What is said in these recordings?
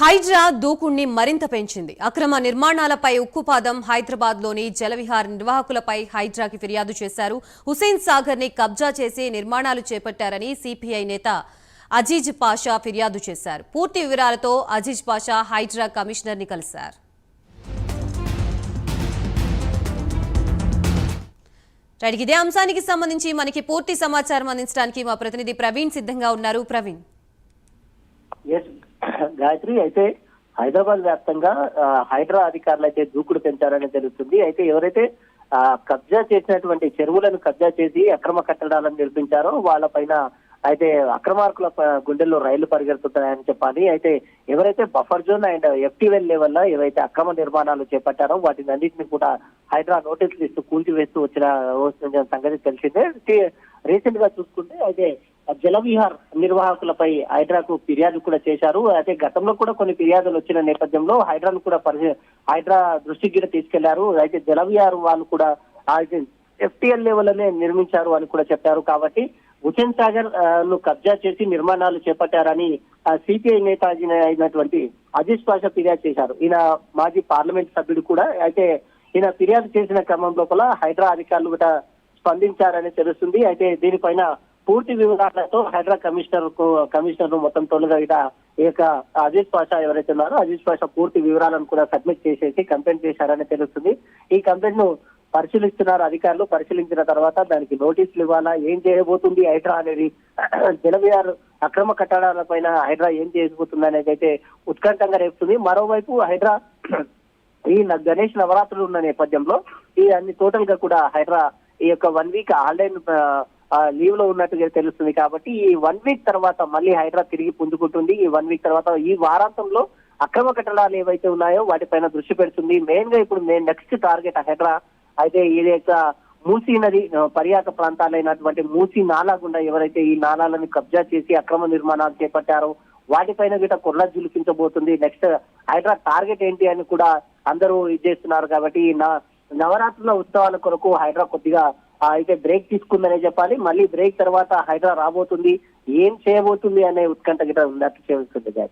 హైడ్రా దూకుణ్ణి మరింత పెంచింది. అక్రమ నిర్మాణాలపై ఉక్కుపాదం హైదరాబాద్లోని జలవిహార్ నిర్వాహకులపై హైడ్రాకి ఫిర్యాదు చేశారు. హుసేన్ సాగర్ని కబ్జా చేసి నిర్మాణాలు చేపట్టారని సిపిఐ నేత అజీజ్ పాషా ఫిర్యాదు చేశారు. పూర్తి వివరాలతో అజీజ్ పాషా హైడ్రా కమిషనర్ని కలిశారు. రైట్ ఇదే అంశానికి సంబంధించి మనకి పూర్తి సమాచారం అందించడానికి మా ప్రతినిధి ప్రవీణ్ సిద్ధంగా ఉన్నారు. ప్రవీణ్. గాయత్రి అయితే హైదరాబాద్ వ్యాప్తంగా హైడ్రా అధికారులు అయితే దూకుడు పెంచారని తెలుస్తుంది. అయితే ఎవరైతే కబ్జా చేసినటువంటి చెరువులను కబ్జా చేసి అక్రమ కట్టడాలను నిర్మించారో వాళ్ళపైన అయితే అక్రమార్కుల గుండెల్లో రైళ్ళు పరిగెడుతున్నాయని చెప్పాలి. అయితే ఎవరైతే బఫర్ జోన్ అండ్ ఎఫ్టీవెల్ లెవెల్లో ఏవైతే అక్రమ నిర్మాణాలు చేపట్టారో వాటిని అన్నింటినీ కూడా హైడ్రా నోటీసులు ఇస్తూ కూల్చివేస్తూ వచ్చిన సంగతి తెలిసిందే. రీసెంట్గా చూసుకుంటే అయితే జలవిహార్ నిర్వాహకులపై హైడ్రాకు ఫిర్యాదు కూడా చేశారు. అయితే గతంలో కూడా కొన్ని ఫిర్యాదులు వచ్చిన నేపథ్యంలో హైడ్రాను కూడా పరి హైడ్రా దృష్టికి కూడా తీసుకెళ్ళారు. అయితే జలవిహార్ వాళ్ళు కూడా అయితే ఎఫ్టీఎల్ లెవెల్లోనే నిర్మించారు అని కూడా చెప్పారు. కాబట్టి హుసేన్ సాగర్ను కబ్జా చేసి నిర్మాణాలు చేపట్టారని సిపిఐ నేత అయినటువంటి అజీజ్ పాషా ఫిర్యాదు చేశారు. ఈయన మాజీ పార్లమెంట్ సభ్యుడు కూడా. అయితే ఈయన ఫిర్యాదు చేసిన క్రమం లోపల హైడ్రా అధికారులు కూడా స్పందించారని తెలుస్తుంది. అయితే దీనిపైన పూర్తి వివరాలతో హైడ్రా కమిషనర్కు కమిషనర్ను మొత్తం తోలుగా ఇట ఈ యొక్క అజీజ్ పాషా ఎవరైతే ఉన్నారో అజీజ్ పాషా పూర్తి వివరాలను కూడా సబ్మిట్ చేసేసి కంప్లైంట్ చేశారని తెలుస్తుంది. ఈ కంప్లైంట్ను పరిశీలిస్తున్నారు అధికారులు. పరిశీలించిన తర్వాత దానికి నోటీసులు ఇవ్వాలా? ఏం చేయబోతుంది హైడ్రా అనేది? జలవిఆర్ అక్రమ కట్టడాల పైన హైడ్రా ఏం చేయబోతుంది అనేది అయితే ఉత్కంఠంగా రేపుతుంది. మరోవైపు హైడ్రా ఈ న- గణేష్ నవరాత్రులు ఉన్న నేపథ్యంలో ఈ అన్ని టోటల్గా కూడా హైడ్రా ఈ యొక్క వన్ వీక్ ఆన్లైన్ లీవ్లో ఉన్నట్టుగా తెలుస్తుంది కాబట్టి ఈ వన్ వీక్ తర్వాత మళ్ళీ హైడ్రా తిరిగి పుంజుకుంటుంది. ఈ వన్ వీక్ తర్వాత ఈ వారాంతంలో అక్రమ కట్టడాలు ఏవైతే ఉన్నాయో వాటిపైన దృష్టి పెడుతుంది. మెయిన్గా ఇప్పుడు మెయిన్ నెక్స్ట్ టార్గెట్ హైదరా అయితే ఇది యొక్క మూసీ నది ఆ, పర్యాటక ప్రాంతాలైనటువంటి మూసీ నాలా గుండా ఎవరైతే ఈ నాలాలను కబ్జా చేసి అక్రమ నిర్మాణాలు చేపట్టారో వాటిపైన గిట కొర్ర జులిపించబోతుంది నెక్స్ట్ హైడ్రా టార్గెట్ ఏంటి అని కూడా అందరూ ఇది చేస్తున్నారు కాబట్టి నా- నవరాత్రుల ఉత్సవాల కొరకు హైడ్రా కొద్దిగా అయితే బ్రేక్ తీసుకుందనే చెప్పాలి. మళ్ళీ బ్రేక్ తర్వాత హైడ్రా రాబోతుంది. ఏం చేయబోతుంది అనే ఉత్కంఠ గిట ఉన్నట్టు చేస్తుంది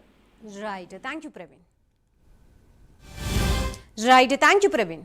right thank you Praveen right thank you Praveen